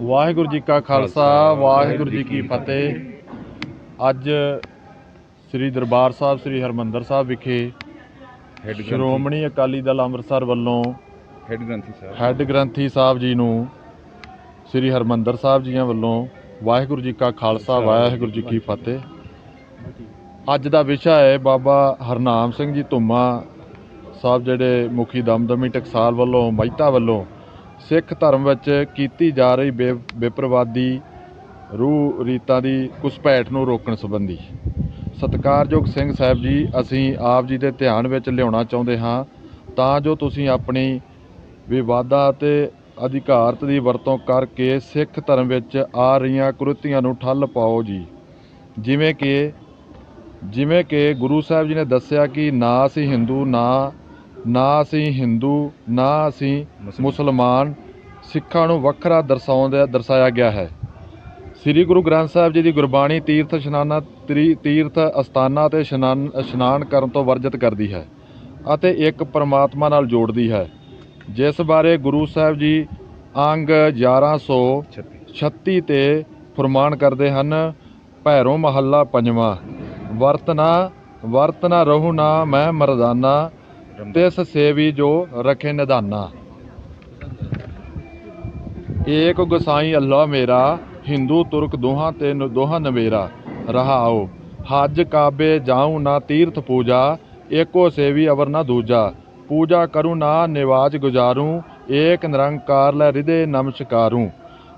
ਵਾਹਿਗੁਰੂ ਜੀ ਕਾ ਖਾਲਸਾ ਵਾਹਿਗੁਰੂ ਜੀ ਕੀ ਫਤਿਹ। ਅੱਜ ਸ੍ਰੀ ਦਰਬਾਰ ਸਾਹਿਬ ਸ੍ਰੀ ਹਰਮੰਦਰ ਸਾਹਿਬ ਵਿਖੇ ਹੈਡ ਗ੍ਰੰਥੀ। ਸ਼੍ਰੋਮਣੀ ਅਕਾਲੀ ਦਲ ਅੰਮ੍ਰਿਤਸਰ ਵੱਲੋਂ ਹੈਡ ਗ੍ਰੰਥੀ ਸਾਹਿਬ। ਹੈੱਡ ਗ੍ਰੰਥੀ ਸਾਹਿਬ ਜੀ ਨੂੰ ਸ੍ਰੀ ਹਰਮੰਦਰ ਸਾਹਿਬ ਜੀਆਂ ਵੱਲੋਂ ਵਾਹਿਗੁਰੂ ਜੀ ਕਾ ਖਾਲਸਾ ਵਾਹਿਗੁਰੂ ਜੀ ਕੀ ਫਤਿਹ। ਅੱਜ ਦਾ ਵਿਸ਼ਾ ਹੈ ਬਾਬਾ ਹਰਨਾਮ ਸਿੰਘ ਜੀ ਧੁੰਮਾ ਸਾਹਿਬ ਜਿਹੜੇ ਮੁਖੀ ਦਮਦਮੀ ਟਕਸਾਲ ਵੱਲੋਂ ਮਹਿਤਾ ਵੱਲੋਂ ਸਿੱਖ ਧਰਮ ਵਿੱਚ ਕੀਤੀ ਜਾ ਰਹੀ ਬੇ ਬੇਪਰਵਾਦੀ ਰੂਹ ਰੀਤਾਂ ਦੀ ਘੁਸਪੈਠ ਨੂੰ ਰੋਕਣ ਸੰਬੰਧੀ। ਸਤਿਕਾਰਯੋਗ ਸਿੰਘ ਸਾਹਿਬ ਜੀ, ਅਸੀਂ ਆਪ ਜੀ ਦੇ ਧਿਆਨ ਵਿੱਚ ਲਿਆਉਣਾ ਚਾਹੁੰਦੇ ਹਾਂ, ਤਾਂ ਜੋ ਤੁਸੀਂ ਆਪਣੀ ਵਿਵਾਦਾਂ ਅਤੇ ਅਧਿਕਾਰਤ ਦੀ ਵਰਤੋਂ ਕਰਕੇ ਸਿੱਖ ਧਰਮ ਵਿੱਚ ਆ ਰਹੀਆਂ ਕੁਰਤੀਆਂ ਨੂੰ ਠੱਲ ਪਾਓ ਜੀ। ਜਿਵੇਂ ਕਿ ਜਿਵੇਂ ਕਿ ਗੁਰੂ ਸਾਹਿਬ ਜੀ ਨੇ ਦੱਸਿਆ ਕਿ ਨਾ ਅਸੀਂ ਹਿੰਦੂ, ਨਾ ਨਾ ਅਸੀਂ ਹਿੰਦੂ ਨਾ ਅਸੀਂ ਮੁਸਲਮਾਨ। ਸਿੱਖਾਂ ਨੂੰ ਵੱਖਰਾ ਦਰਸਾਉਂਦਾ ਦਰਸਾਇਆ ਗਿਆ ਹੈ। ਸ੍ਰੀ ਗੁਰੂ ਗ੍ਰੰਥ ਸਾਹਿਬ ਜੀ ਦੀ ਗੁਰਬਾਣੀ ਤੀਰਥ ਇਸ਼ਨਾਨਾਂ ਤਰੀ ਤੀਰਥ ਅਸਥਾਨਾਂ ਤੇ ਇਸ਼ਨਾਨ ਇਸ਼ਨਾਨ ਕਰਨ ਤੋਂ ਵਰਜਿਤ ਕਰਦੀ ਹੈ ਅਤੇ ਇੱਕ ਪਰਮਾਤਮਾ ਨਾਲ ਜੋੜਦੀ ਹੈ। ਜਿਸ ਬਾਰੇ ਗੁਰੂ ਸਾਹਿਬ ਜੀ ਅੰਗ 1136 36 ਤੇ ਫਰਮਾਨ ਕਰਦੇ ਹਨ ਭੈਰੋਂ ਮਹੱਲਾ ਪੰਜਵਾਂ ਵਰਤਨਾ ਵਰਤਨਾ ਰਹੂ ਨਾ ਮੈਂ ਮਰਦਾਨਾ ਤਿਸ ਸੇਵੀ ਜੋ ਰਖੇ ਨਿਧਾਨਾ। ਏਕ ਗੁਸਾਈ ਅੱਲਾ ਮੇਰਾ, ਹਿੰਦੂ ਤੁਰਕ ਦੋਹਾਂ ਤੇ ਦੋਹਾਂ ਨਵੇਰਾ ਰਹਾਓ ਹਜ ਕਾਬੇ ਜਾਉ ਨਾ ਤੀਰਥ ਪੂਜਾ, ਏਕੋ ਸੇਵੀ ਅਵਰ ਨਾ ਦੂਜਾ। ਪੂਜਾ ਕਰੂ ਨਾ ਨਿਵਾਜ ਗੁਜਾਰੂ, ਏਕ ਨਿਰੰਕਾਰ ਲੈ ਹਿਰਦੇ ਨਮਸਕਾਰੂ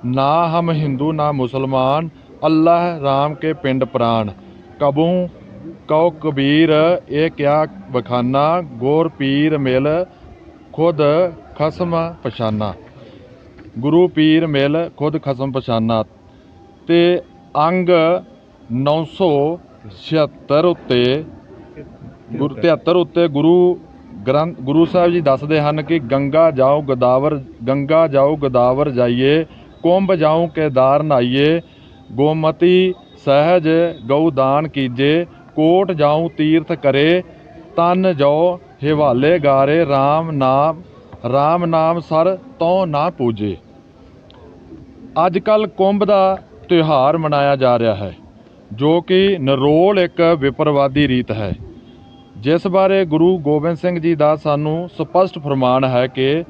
ਨਾ ਹਮ ਹਿੰਦੂ ਨਾ ਮੁਸਲਮਾਨ, ਅੱਲਾਹ ਰਾਮ ਕੇ ਪਿੰਡ ਪ੍ਰਾਨ ਕਬੂ ਕਉ ਕਬੀਰ, ਇਹ ਕਿਆ ਬਖਾਨਾ ਗੋਰ ਪੀਰ ਮਿਲ, ਖੁਦ ਖਸਮ ਪਛਾਨਾ। ਗੁਰੂ ਪੀਰ ਮਿਲ, ਖੁਦ ਖਸਮ ਪਛਾਨਾ। ਤੇ ਅੰਗ 976 ਉੱਤੇ, ਗੁਰੂ 73 ਉੱਤੇ ਗੁਰੂ ਗ੍ਰੰਥ, ਗੁਰੂ ਸਾਹਿਬ ਜੀ ਦੱਸਦੇ ਹਨ ਕਿ ਗੰਗਾ ਜਾਓ ਗੋਦਾਵਰ, ਗੰਗਾ ਜਾਓ ਗੋਦਾਵਰ ਜਾਈਏ, ਕੁੰਭ ਜਾਓ ਕੇਦਾਰ ਨਹਾਈਏ ਗੋਮਤੀ ਸਹਿਜ ਗਊ ਦਾਨ ਕੀਜੇ ਕੋਟ ਜਾਉ ਤੀਰਥ ਕਰੇ, ਤਨ ਜੋ ਹਿਵਾਲੇ ਗਾਰੇ RAM ਨਾਮ RAM ਨਾਮ ਸਰ ਤੋਂ ਨਾ ਪੂਜੇ। ਅੱਜ ਕੱਲ ਕੁੰਭ ਦਾ ਤਿਉਹਾਰ ਮਨਾਇਆ ਜਾ ਰਿਹਾ ਹੈ, ਜੋ ਕਿ ਨਰੋਲ ਇੱਕ ਵਿਪਰਵਾਦੀ ਰੀਤ ਹੈ। ਜਿਸ ਬਾਰੇ ਗੁਰੂ ਗੋਬਿੰਦ ਸਿੰਘ ਜੀ ਦਾ ਸਾਨੂੰ ਸਪਸ਼ਟ ਫਰਮਾਨ ਹੈ ਕਿ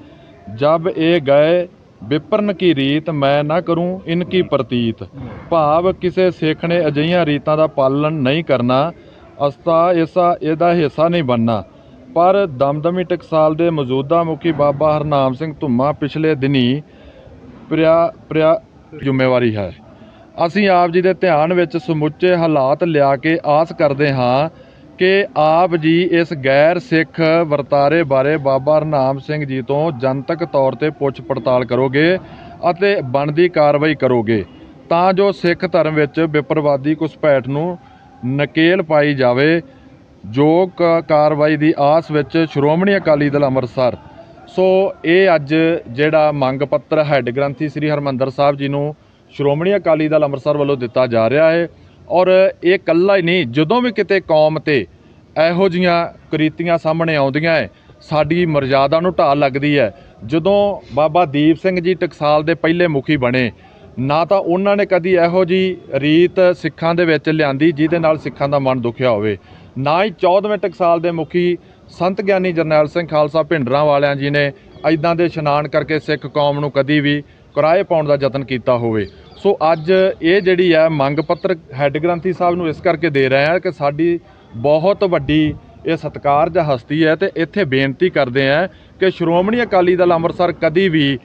ਜਬ ਇਹ ਗਏ ਵਿਪਰਨ ਕੀ ਰੀਤ ਮੈਂ ਨਾ ਕਰੂੰ ਇਨਕੀ ਪ੍ਰਤੀਤ। ਭਾਵ ਕਿਸੇ ਸਿੱਖ ਨੇ ਅਜਿਹੀਆਂ ਰੀਤਾਂ ਦਾ ਪਾਲਣ ਨਹੀਂ ਕਰਨਾ, ਅਸਤਾ ਇਸਾ ਇਹਦਾ ਹਿੱਸਾ ਨਹੀਂ ਬਣਨਾ। ਪਰ ਦਮਦਮੀ ਟਕਸਾਲ ਦੇ ਮੌਜੂਦਾ ਮੁਖੀ ਬਾਬਾ ਹਰਨਾਮ ਸਿੰਘ ਧੁੰਮਾ ਪਿਛਲੇ ਦਿਨੀ ਪ੍ਰਿਆ ਪ੍ਰਿਆ ਜ਼ਿੰਮੇਵਾਰੀ ਹੈ। ਅਸੀਂ ਆਪ ਜੀ ਦੇ ਧਿਆਨ ਵਿੱਚ ਸਮੁੱਚੇ ਹਾਲਾਤ ਲਿਆ ਕੇ ਆਸ ਕਰਦੇ ਹਾਂ ਕਿ ਆਪ ਜੀ ਇਸ ਗੈਰ ਸਿੱਖ ਵਰਤਾਰੇ ਬਾਰੇ ਬਾਬਾ ਹਰਨਾਮ ਸਿੰਘ ਜੀ ਤੋਂ ਜਨਤਕ ਤੌਰ ਤੇ ਪੁੱਛ ਪੜਤਾਲ ਕਰੋਗੇ ਅਤੇ ਬਣਦੀ ਕਾਰਵਾਈ ਕਰੋਗੇ, ਤਾਂ ਜੋ ਸਿੱਖ ਧਰਮ ਵਿੱਚ ਵਿਪਰਵਾਦੀ ਘੁਸਪੈਠ ਨੂੰ ਨਕੇਲ ਪਾਈ ਜਾਵੇ, ਜੋ ਕਾਰਵਾਈ ਦੀ ਆਸ ਵਿੱਚ ਸ਼੍ਰੋਮਣੀ ਅਕਾਲੀ ਦਲ ਅੰਮ੍ਰਿਤਸਰ। ਸੋ ਇਹ ਅੱਜ ਜਿਹੜਾ ਮੰਗ ਪੱਤਰ ਹੈੱਡ ਗ੍ਰੰਥੀ ਸ੍ਰੀ ਹਰਮੰਦਰ ਸਾਹਿਬ ਜੀ ਨੂੰ ਸ਼੍ਰੋਮਣੀ ਅਕਾਲੀ ਦਲ ਅੰਮ੍ਰਿਤਸਰ ਵੱਲੋਂ ਦਿੱਤਾ ਜਾ ਰਿਹਾ ਹੈ ਔਰ ਇਹ ਇਕੱਲਾ ਹੀ ਨਹੀਂ, ਜਦੋਂ ਵੀ ਕਿਤੇ ਕੌਮ ਤੇ ਇਹੋ ਜੀਆਂ ਕ੍ਰਿਤੀਆਂ ਸਾਹਮਣੇ ਆਉਂਦੀਆਂ ਹੈ ਸਾਡੀ ਮਰਜ਼ਾਦਾ ਨੂੰ ਢਾਲ ਲੱਗਦੀ ਹੈ ਜਦੋਂ ਬਾਬਾ ਦੀਪ ਸਿੰਘ ਜੀ ਟਕਸਾਲ ਦੇ ਪਹਿਲੇ ਮੁਖੀ ਬਣੇ, ਨਾ ਤਾਂ ਉਹਨਾਂ ਨੇ ਕਦੀ ਇਹੋ ਜੀ ਰੀਤ ਸਿੱਖਾਂ ਦੇ ਵਿੱਚ ਲਿਆਂਦੀ ਜਿਹਦੇ ਨਾਲ ਸਿੱਖਾਂ ਦਾ ਮਨ ਦੁਖਿਆ ਹੋਵੇ। ਨਾ ਹੀ 14ਵੇਂ ਟਕਸਾਲ ਦੇ ਮੁਖੀ ਸੰਤ ਗਿਆਨੀ ਜਰਨੈਲ ਸਿੰਘ ਖਾਲਸਾ ਭਿੰਡਰਾਂ ਵਾਲਿਆਂ ਜੀ ਨੇ ਐਦਾਂ ਦੇ ਇਸ਼ਨਾਨ ਕਰਕੇ ਸਿੱਖ ਕੌਮ ਨੂੰ ਕਦੀ ਵੀ ਕਿਰਾਏ ਪਾਉਣ ਦਾ ਯਤਨ ਕੀਤਾ ਹੋਵੇ। ਸੋ ਅੱਜ ਇਹ ਜਿਹੜੀ ਹੈ ਮੰਗ ਪੱਤਰ ਹੈੱਡ ਗ੍ਰੰਥੀ ਸਾਹਿਬ ਨੂੰ ਇਸ ਕਰਕੇ ਦੇ ਰਹੇ ਹਾਂ ਕਿ ਸਾਡੀ ਬਹੁਤ ਵੱਡੀ ਇਹ ਸਤਿਕਾਰਜ ਹਸਤੀ ਹੈ ਤੇ ਇੱਥੇ ਬੇਨਤੀ ਕਰਦੇ ਹਾਂ ਕਿ ਸ਼੍ਰੋਮਣੀ ਅਕਾਲੀ ਦਲ ਅੰਮ੍ਰਿਤਸਰ ਕਦੀ ਵੀ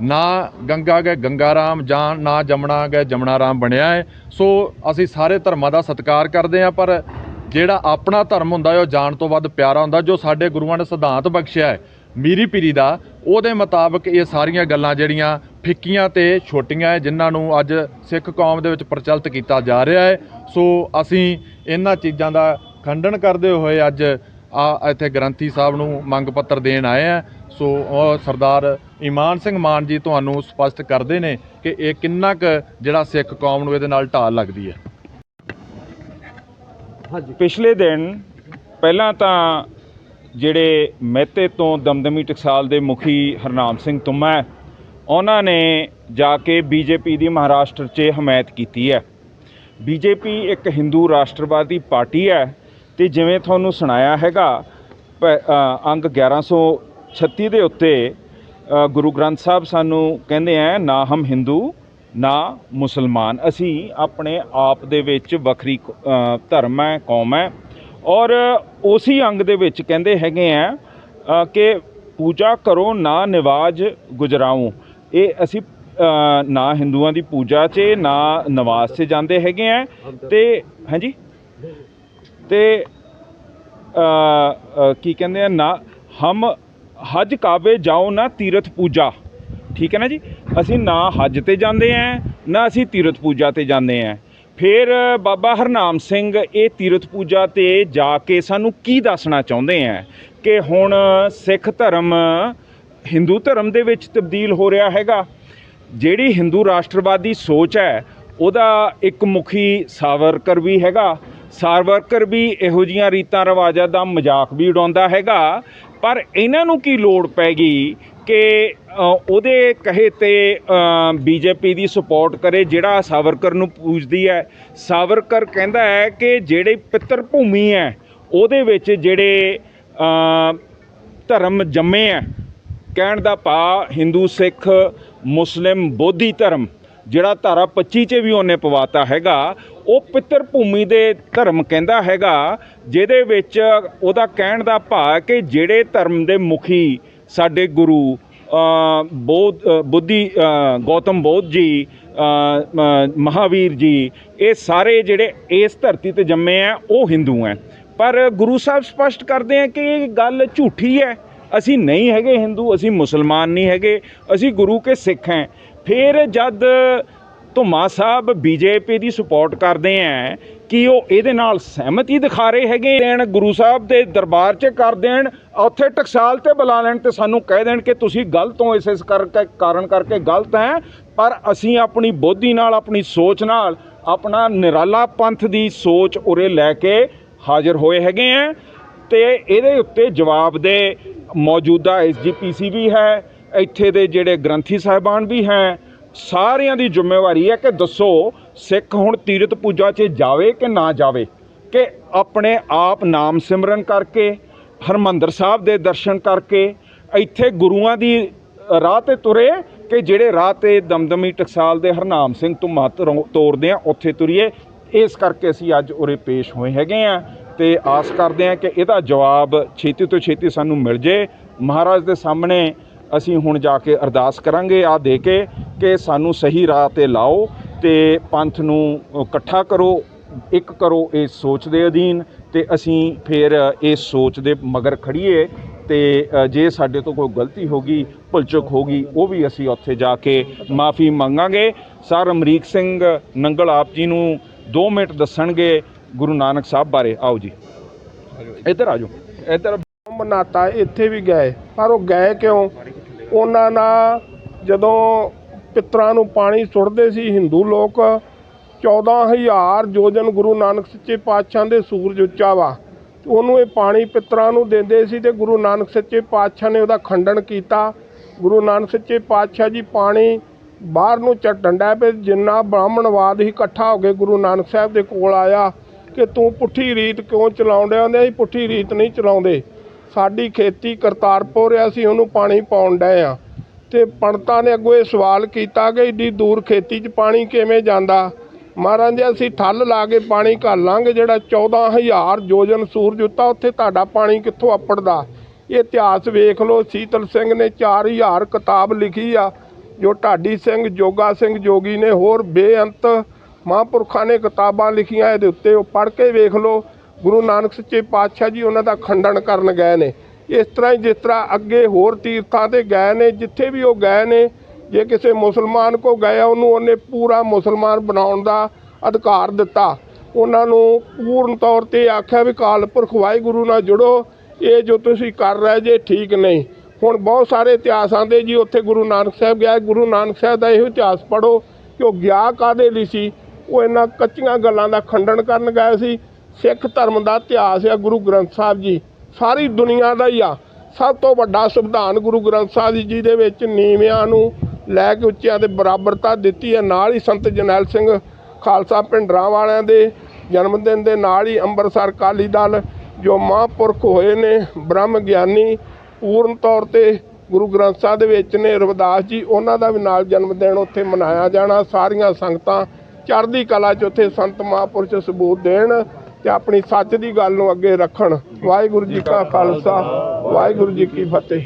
ਨਾ ਗੰਗਾ ਗਏ ਗੰਗਾ ਰਾਮ ਜਾਂ ਨਾ ਜਮਣਾ ਗਏ ਜਮਣਾ ਰਾਮ ਬਣਿਆ ਹੈ। ਸੋ ਅਸੀਂ ਸਾਰੇ ਧਰਮਾਂ ਦਾ ਸਤਿਕਾਰ ਕਰਦੇ ਹਾਂ, ਪਰ ਜਿਹੜਾ ਆਪਣਾ ਧਰਮ ਹੁੰਦਾ ਹੈ, ਉਹ ਜਾਣ ਤੋਂ ਵੱਧ ਪਿਆਰਾ ਹੁੰਦਾ, ਜੋ ਸਾਡੇ ਗੁਰੂਆਂ ਨੇ ਸਿਧਾਂਤ ਬਖਸ਼ਿਆ ਹੈ। ਮੀਰੀ ਪੀਰੀ ਦਾ, ਉਹਦੇ ਮੁਤਾਬਕ ਇਹ ਸਾਰੀਆਂ ਗੱਲਾਂ ਜਿਹੜੀਆਂ ਫਿੱਕੀਆਂ ਤੇ ਛੋਟੀਆਂ ਹੈ ਜਿਨ੍ਹਾਂ ਨੂੰ ਅੱਜ ਸਿੱਖ ਕੌਮ ਦੇ ਵਿੱਚ ਪ੍ਰਚਲਿਤ ਕੀਤਾ ਜਾ ਰਿਹਾ ਹੈ ਸੋ ਅਸੀਂ ਇਹਨਾਂ ਚੀਜ਼ਾਂ ਦਾ ਖੰਡਨ ਕਰਦੇ ਹੋਏ ਅੱਜ ਆ ਇੱਥੇ ਗ੍ਰੰਥੀ ਸਾਹਿਬ ਨੂੰ ਮੰਗ ਪੱਤਰ ਦੇਣ ਆਏ ਆ। ਸੋ ਉਹ ਸਰਦਾਰ ਇਮਾਨ ਸਿੰਘ ਮਾਨ ਜੀ ਤੁਹਾਨੂੰ ਸਪਸ਼ਟ ਕਰਦੇ ਨੇ ਕਿ ਇਹ ਕਿੰਨਾ ਕੁ ਜਿਹੜਾ ਸਿੱਖ ਕੌਮ ਨੂੰ ਇਹਦੇ ਨਾਲ ਢਾਲ ਲੱਗਦੀ ਹੈ ਪਿਛਲੇ ਦਿਨ ਪਹਿਲਾਂ ਤਾਂ ਜਿਹੜੇ ਮਹਿਤੇ ਤੋਂ ਦਮਦਮੀ ਟਕਸਾਲ ਦੇ ਮੁਖੀ ਹਰਨਾਮ ਸਿੰਘ ਤੁਮਾ ਹੈ, ਉਹਨਾਂ ਨੇ ਜਾ ਕੇ ਬੀਜੇਪੀ ਦੀ ਮਹਾਰਾਸ਼ਟਰ 'ਚ ਹਮਾਇਤ ਕੀਤੀ ਹੈ। ਬੀਜੇਪੀ ਇੱਕ ਹਿੰਦੂ ਰਾਸ਼ਟਰਵਾਦੀ ਪਾਰਟੀ ਹੈ ਤੇ ਜਿਵੇਂ ਤੁਹਾਨੂੰ ਸੁਣਾਇਆ ਹੈਗਾ ਪ- ਅ, ਅੰਗ 1136 ਦੇ ਉੱਤੇ ਗੁਰੂ ਗ੍ਰੰਥ ਸਾਹਿਬ ਸਾਨੂੰ ਕਹਿੰਦੇ ਆ ਨਾ ਹਮ ਹਿੰਦੂ ਨਾ ਮੁਸਲਮਾਨ ਅਸੀਂ ਆਪਣੇ ਆਪ ਦੇ ਵਿੱਚ ਵੱਖਰੀ ਧਰਮ ਹੈ ਕੌਮ ਹੈ ਔਰ ਉਸੇ ਅੰਗ ਦੇ ਵਿੱਚ ਕਹਿੰਦੇ ਹੈਗੇ ਆ ਕਿ ਪੂਜਾ ਕਰੋ, ਨਾ ਨਿਵਾਜ ਗੁਜਰਾਉ। ਇਹ ਅਸੀਂ ਨਾ ਹਿੰਦੂਆਂ ਦੀ ਪੂਜਾ 'ਚ, ਨਾ ਨਵਾਜ਼ 'ਚ ਜਾਂਦੇ ਹੈਗੇ ਆ। ਤੇ, ਹਾਂਜੀ? ਤੇ ਕੀ ਕਹਿੰਦੇ ਆ, ਨਾ, ਹਮ ਹਜ ਕਾਬੇ ਜਾਓ, ਨਾ ਤੀਰਥ ਪੂਜਾ। ਠੀਕ ਹੈ ਨਾ ਜੀ? ਅਸੀਂ ਨਾ ਹਜ ਤੇ ਜਾਂਦੇ ਆ, ਨਾ ਅਸੀਂ ਤੀਰਥ ਪੂਜਾ ਤੇ ਜਾਂਦੇ ਆ। ਫਿਰ ਬਾਬਾ ਹਰਨਾਮ ਸਿੰਘ ਇਹ ਤੀਰਥ ਪੂਜਾ ਤੇ ਜਾ ਕੇ ਸਾਨੂੰ ਕੀ ਦੱਸਣਾ ਚਾਹੁੰਦੇ ਆ ਕਿ ਹੁਣ ਸਿੱਖ ਧਰਮ, ਹਿੰਦੂ ਧਰਮ ਦੇ ਵਿੱਚ ਤਬਦੀਲ ਹੋ ਰਿਹਾ ਹੈਗਾ। ਜਿਹੜੀ ਹਿੰਦੂ ਰਾਸ਼ਟਰਵਾਦੀ ਸੋਚ ਹੈ, ਉਹਦਾ ਇੱਕ ਮੁਖੀ ਸਾਵਰਕਰ ਵੀ ਹੈਗਾ। ਸਾਵਰਕਰ ਵੀ ਇਹੋ ਜੀਆਂ ਰੀਤਾਂ ਰਿਵਾਜਾਂ ਦਾ ਮਜ਼ਾਕ ਵੀ ਉਡਾਉਂਦਾ ਹੈਗਾ। ਪਰ ਇਹਨਾਂ ਨੂੰ ਕੀ ਲੋੜ ਪੈ ਗਈ ਕਿ ਉਹਦੇ ਕਹੇ ਤੇ ਬੀਜੇਪੀ ਦੀ ਸਪੋਰਟ ਕਰੇ, ਜਿਹੜਾ ਸਾਵਰਕਰ ਨੂੰ ਪੂਜਦੀ ਹੈ। ਸਾਵਰਕਰ ਕਹਿੰਦਾ ਹੈ ਕਿ ਜਿਹੜੇ ਪਿੱਤਰ ਭੂਮੀ ਹੈ, ਉਹਦੇ ਵਿੱਚ ਜਿਹੜੇ ਧਰਮ ਜੰਮੇ ਹੈ, ਕਹਿਣ ਦਾ ਭਾ ਹਿੰਦੂ, ਸਿੱਖ, ਮੁਸਲਿਮ, ਬੋਧੀ ਧਰਮ, ਜਿਹੜਾ ਧਾਰਾ 25 'ਚ ਵੀ ਉਹਨੇ ਪਵਾਤਾ ਹੈਗਾ, ਉਹ ਪਿੱਤਰ ਭੂਮੀ ਦੇ ਧਰਮ ਕਹਿੰਦਾ ਹੈਗਾ, ਜਿਹਦੇ ਵਿੱਚ ਉਹਦਾ ਕਹਿਣ ਦਾ ਭਾ ਕਿ ਜਿਹੜੇ ਧਰਮ ਦੇ ਮੁਖੀ ਸਾਡੇ ਗੁਰੂ ਅ, ਬੋਧ ਬੁੱਧੀ ਗੌਤਮ ਬੋਧ ਜੀ ਅ, ਮਹਾਵੀਰ ਜੀ ਇਹ ਸਾਰੇ ਜਿਹੜੇ ਇਸ ਧਰਤੀ ਤੇ ਜੰਮੇ ਆ ਉਹ ਹਿੰਦੂ ਹੈ ਪਰ ਗੁਰੂ ਸਾਹਿਬ ਸਪਸ਼ਟ ਕਰਦੇ ਆ ਕਿ ਇਹ ਗੱਲ ਝੂਠੀ ਹੈ ਅਸੀਂ ਨਹੀਂ ਹੈਗੇ ਹਿੰਦੂ ਅਸੀਂ ਮੁਸਲਮਾਨ ਨਹੀਂ ਹੈਗੇ ਅਸੀਂ ਗੁਰੂ ਕੇ ਸਿੱਖ ਹਾਂ ਫਿਰ ਜਦ ਧੁਮਾ ਸਾਹਿਬ ਬੀਜੇਪੀ ਦੀ ਸਪੋਰਟ ਕਰਦੇ ਆ ਕਿ ਉਹ ਇਹਦੇ ਨਾਲ ਸਹਿਮਤੀ ਦਿਖਾ ਰਹੇ ਹੈਗੇ ਦੇਣ, ਗੁਰੂ ਸਾਹਿਬ ਦੇ ਦਰਬਾਰ 'ਚ ਕਰ ਦੇਣ, ਉੱਥੇ ਟਕਸਾਲ ਤੇ ਬੁਲਾ ਲੈਣ ਤੇ ਸਾਨੂੰ ਕਹਿ ਦੇਣ ਕਿ ਤੁਸੀਂ ਗਲਤ ਹੋ ਇਸ ਇਸ ਕਰਕੇ ਕਾਰਨ ਕਰਕੇ ਗਲਤ ਹੈ, ਪਰ ਅਸੀਂ ਆਪਣੀ ਬੋਧੀ ਨਾਲ, ਆਪਣੀ ਸੋਚ ਨਾਲ, ਆਪਣਾ ਨਿਰਾਲਾ ਪੰਥ ਦੀ ਸੋਚ ਉਰੇ ਲੈ ਕੇ ਹਾਜ਼ਰ ਹੋਏ ਹੈਗੇ ਆ ਤੇ ਇਹਦੇ ਉੱਤੇ ਜਵਾਬ ਦੇ ਮੌਜੂਦਾ ਐਸਜੀਪੀਸੀ ਵੀ ਹੈ, ਇੱਥੇ ਦੇ ਜਿਹੜੇ ਗ੍ਰੰਥੀ ਸਾਹਿਬਾਨ ਵੀ ਹੈ, ਸਾਰਿਆਂ ਦੀ ਜ਼ਿੰਮੇਵਾਰੀ ਹੈ ਕਿ ਦੱਸੋ ਸਿੱਖ ਹੁਣ ਤੀਰਥ ਪੂਜਾ 'ਚ ਜਾਵੇ ਕਿ ਨਾ ਜਾਵੇ? ਕਿ ਆਪਣੇ ਆਪ ਨਾਮ ਸਿਮਰਨ ਕਰਕੇ, ਹਰਮੰਦਰ ਸਾਹਿਬ ਦੇ ਦਰਸ਼ਨ ਕਰਕੇ, ਇੱਥੇ ਗੁਰੂਆਂ ਦੀ ਰਾਹ ਤੇ ਤੁਰੇ ਕਿ ਜਿਹੜੇ ਰਾਹ ਤੇ ਦਮਦਮੀ ਟਕਸਾਲ ਦੇ ਹਰਨਾਮ ਸਿੰਘ ਤੋਂ ਮੱਤ ਰੋ- ਤੋਰਦੇ ਆ, ਉੱਥੇ ਤੁਰੀਏ? ਇਸ ਕਰਕੇ ਅਸੀਂ ਅੱਜ ਉਰੇ ਪੇਸ਼ ਹੋਏ ਹੈਗੇ ਆ ਤੇ ਆਸ ਕਰਦੇ ਆ ਕਿ ਇਹਦਾ ਜਵਾਬ ਛੇਤੀ ਤੋਂ ਛੇਤੀ ਸਾਨੂੰ ਮਿਲ ਜੇ। ਮਹਾਰਾਜ ਦੇ ਸਾਹਮਣੇ ਅਸੀਂ ਹੁਣ ਜਾ ਕੇ ਅਰਦਾਸ ਕਰਾਂਗੇ ਆ ਦੇ ਕੇ ਕਿ ਸਾਨੂੰ ਸਹੀ ਰਾਹ ਤੇ ਲਾਓ। ਤੇ ਪੰਥ ਨੂੰ ਇਕੱਠਾ ਕਰੋ, ਇੱਕ ਕਰੋ ਇਸ ਸੋਚ ਦੇ ਅਧੀਨ ਤੇ ਅਸੀਂ ਫਿਰ ਇਸ ਸੋਚ ਦੇ ਮਗਰ ਖੜੀਏ ਤੇ ਜੇ ਸਾਡੇ ਤੋਂ ਕੋਈ ਗਲਤੀ ਹੋ ਗਈ ਭੁੱਲ ਹੋ ਗਈ, ਉਹ ਵੀ ਅਸੀਂ ਉੱਥੇ ਜਾ ਕੇ ਮਾਫੀ ਮੰਗਾਂਗੇ। ਸਰ ਅਮਰੀਕ ਸਿੰਘ ਨੰਗਲ ਆਪ ਜੀ ਨੂੰ 2 ਮਿੰਟ ਦੱਸਣਗੇ ਗੁਰੂ ਨਾਨਕ ਸਾਹਿਬ ਬਾਰੇ। ਆਓ ਜੀ। ਇੱਧਰ ਆ ਜਾਓ। ਇੱਧਰ ਮਨਾਤਾ ਇੱਥੇ ਵੀ ਗਏ, ਪਰ ਉਹ ਗਏ ਕਿਉਂ? ਉਹਨਾਂ ਨਾਲ ਜਦੋਂ ਪਿੱਤਰਾਂ ਨੂੰ ਪਾਣੀ ਸੁੱਟਦੇ ਸੀ, ਹਿੰਦੂ ਲੋਕ 14000 ਜੋਜਨ ਗੁਰੂ ਨਾਨਕ ਸੱਚੇ ਪਾਤਸ਼ਾਹ ਦੇ ਸੂਰਜ ਉੱਚਾ ਵਾ। ਉਹਨੂੰ ਇਹ ਪਾਣੀ ਪਿੱਤਰਾਂ ਨੂੰ ਦਿੰਦੇ ਸੀ ਤੇ ਗੁਰੂ ਨਾਨਕ ਸੱਚੇ ਪਾਤਸ਼ਾਹ ਨੇ ਉਹਦਾ ਖੰਡਨ ਕੀਤਾ। ਗੁਰੂ ਨਾਨਕ ਸੱਚੇ ਪਾਤਸ਼ਾਹ ਜੀ ਪਾਣੀ ਬਾਹਰ ਨੂੰ ਚ ਡੰਡਾ ਪੇ ਜਿੰਨਾ ਬ੍ਰਾਹਮਣਵਾਦ ਹੀ ਇਕੱਠਾ ਹੋ ਕੇ ਗੁਰੂ ਨਾਨਕ ਸਾਹਿਬ ਦੇ ਕੋਲ ਆਇਆ ਕਿ ਤੂੰ ਪੁੱਠੀ ਰੀਤ ਕਿਉਂ ਚਲਾਉਂਦੇ ਆਂਦੇ ਅਸੀਂ ਪੁੱਠੀ ਰੀਤ ਨਹੀਂ ਚਲਾਉਂਦੇ। ਸਾਡੀ ਖੇਤੀ ਕਰਤਾਰਪੁਰ ਆ, ਅਸੀਂ ਉਹਨੂੰ ਪਾਣੀ ਪਾਉਣ ਡਏ ਆ। ਤੇ ਪੰਡਤਾਂ ਨੇ ਅੱਗੋਂ ਇਹ ਸਵਾਲ ਕੀਤਾ ਕਿ ਏਡੀ ਦੂਰ ਖੇਤੀ 'ਚ ਪਾਣੀ ਕਿਵੇਂ ਜਾਂਦਾ? ਮਹਾਰਾਜ ਜੀ, ਅਸੀਂ ਠੱਲ ਲਾ ਕੇ ਪਾਣੀ ਘੱਲਾਂਗੇ ਜਿਹੜਾ 14000 ਜੋਜਨ ਸੂਰਜ ਉੱਤਾ, ਉੱਥੇ ਤੁਹਾਡਾ ਪਾਣੀ ਕਿੱਥੋਂ ਅੱਪੜਦਾ? ਇਹ ਇਤਿਹਾਸ ਵੇਖ ਲਓ, ਸੀਤਲ ਸਿੰਘ ਨੇ 4000 ਕਿਤਾਬ ਲਿਖੀ ਆ, ਜੋ ਢਾਡੀ ਸਿੰਘ, ਜੋਗਾ ਸਿੰਘ ਜੋਗੀ ਨੇ ਹੋਰ ਬੇਅੰਤ ਮਹਾਂਪੁਰਖਾਂ ਨੇ ਕਿਤਾਬਾਂ ਲਿਖੀਆਂ, ਇਹਦੇ ਉੱਤੇ ਉਹ ਪੜ੍ਹ ਕੇ ਵੇਖ ਲਓ। ਗੁਰੂ ਨਾਨਕ ਸੱਚੇ ਪਾਤਸ਼ਾਹ ਜੀ ਉਹਨਾਂ ਦਾ ਖੰਡਨ ਕਰਨ ਗਏ ਨੇ। ਇਸ ਤਰ੍ਹਾਂ ਹੀ ਜਿਸ ਤਰ੍ਹਾਂ ਅੱਗੇ ਹੋਰ ਤੀਰਥਾਂ ਤੇ ਗਏ ਨੇ, ਜਿੱਥੇ ਵੀ ਉਹ ਗਏ ਨੇ, ਜੇ ਕਿਸੇ ਮੁਸਲਮਾਨ ਕੋ ਗਏ ਉਹਨੂੰ ਉਹਨੇ ਪੂਰਾ ਮੁਸਲਮਾਨ ਬਣਾਉਣ ਦਾ ਅਧਿਕਾਰ ਦਿੱਤਾ। ਉਹਨਾਂ ਨੂੰ ਪੂਰਨ ਤੌਰ ਤੇ ਆਖਿਆ ਵੀ ਕਾਲ ਪੁਰਖ ਵਾਹਿਗੁਰੂ ਨਾਲ ਜੁੜੋ, ਇਹ ਜੋ ਤੁਸੀਂ ਕਰ ਰਹੇ ਜੇ ਠੀਕ ਨਹੀਂ। ਹੁਣ ਬਹੁਤ ਸਾਰੇ ਇਤਿਹਾਸ ਆਂਦੇ ਜੀ, ਉੱਥੇ ਗੁਰੂ ਨਾਨਕ ਸਾਹਿਬ ਗਿਆ, ਗੁਰੂ ਨਾਨਕ ਸਾਹਿਬ ਦਾ ਇਹੋ ਇਤਿਹਾਸ ਪੜੋ ਕਿ ਉਹ ਗਿਆ ਕਾਦੇ ਲਈ ਸੀ? ਉਹ ਇਹਨਾਂ ਕੱਚੀਆਂ ਗੱਲਾਂ ਦਾ ਖੰਡਨ ਕਰਨ ਗਏ ਸੀ। ਸਿੱਖ ਧਰਮ ਦਾ ਇਤਿਹਾਸ ਆ, ਗੁਰੂ ਗ੍ਰੰਥ ਸਾਹਿਬ ਜੀ। ਸਾਰੀ ਦੁਨੀਆ ਦਾ ਹੀ ਆ। ਸਭ ਤੋਂ ਵੱਡਾ ਸੰਵਿਧਾਨ ਗੁਰੂ ਗ੍ਰੰਥ ਸਾਹਿਬ ਜੀ ਦੇ ਵਿੱਚ ਨੀਵਿਆਂ ਨੂੰ ਲੈ ਕੇ ਉੱਚਿਆਂ ਦੇ ਬਰਾਬਰਤਾ ਦਿੱਤੀ ਹੈ। ਨਾਲ ਹੀ ਸੰਤ ਜਰਨੈਲ ਸਿੰਘ ਖਾਲਸਾ ਭਿੰਡਰਾਂ ਵਾਲਿਆਂ ਦੇ ਜਨਮ ਦਿਨ ਦੇ ਨਾਲ ਹੀ ਅੰਮ੍ਰਿਤਸਰ ਅਕਾਲੀ ਦਲ ਜੋ ਮਹਾਂਪੁਰਖ ਹੋਏ ਨੇ, ਬ੍ਰਹਮ ਗਿਆਨੀ ਪੂਰਨ ਤੌਰ ਤੇ ਗੁਰੂ ਗ੍ਰੰਥ ਸਾਹਿਬ ਦੇ ਵਿੱਚ ਨੇ, ਰਵਿਦਾਸ ਜੀ, ਉਹਨਾਂ ਦਾ ਵੀ ਨਾਲ ਜਨਮ ਦਿਨ ਉੱਥੇ ਮਨਾਇਆ ਜਾਣਾ। ਸਾਰੀਆਂ ਸੰਗਤਾਂ ਚੜ੍ਹਦੀ ਕਲਾ 'ਚ ਉੱਥੇ ਸੰਤ ਮਹਾਂਪੁਰਸ਼ ਸਬੂਤ ਦੇਣ। ਤੇ ਆਪਣੀ ਸੱਚ ਦੀ ਗੱਲ ਨੂੰ ਅੱਗੇ ਰੱਖਣ। ਵਾਹਿਗੁਰੂ ਜੀ ਕਾ ਖਾਲਸਾ, ਵਾਹਿਗੁਰੂ ਜੀ ਕੀ ਫਤਿਹ।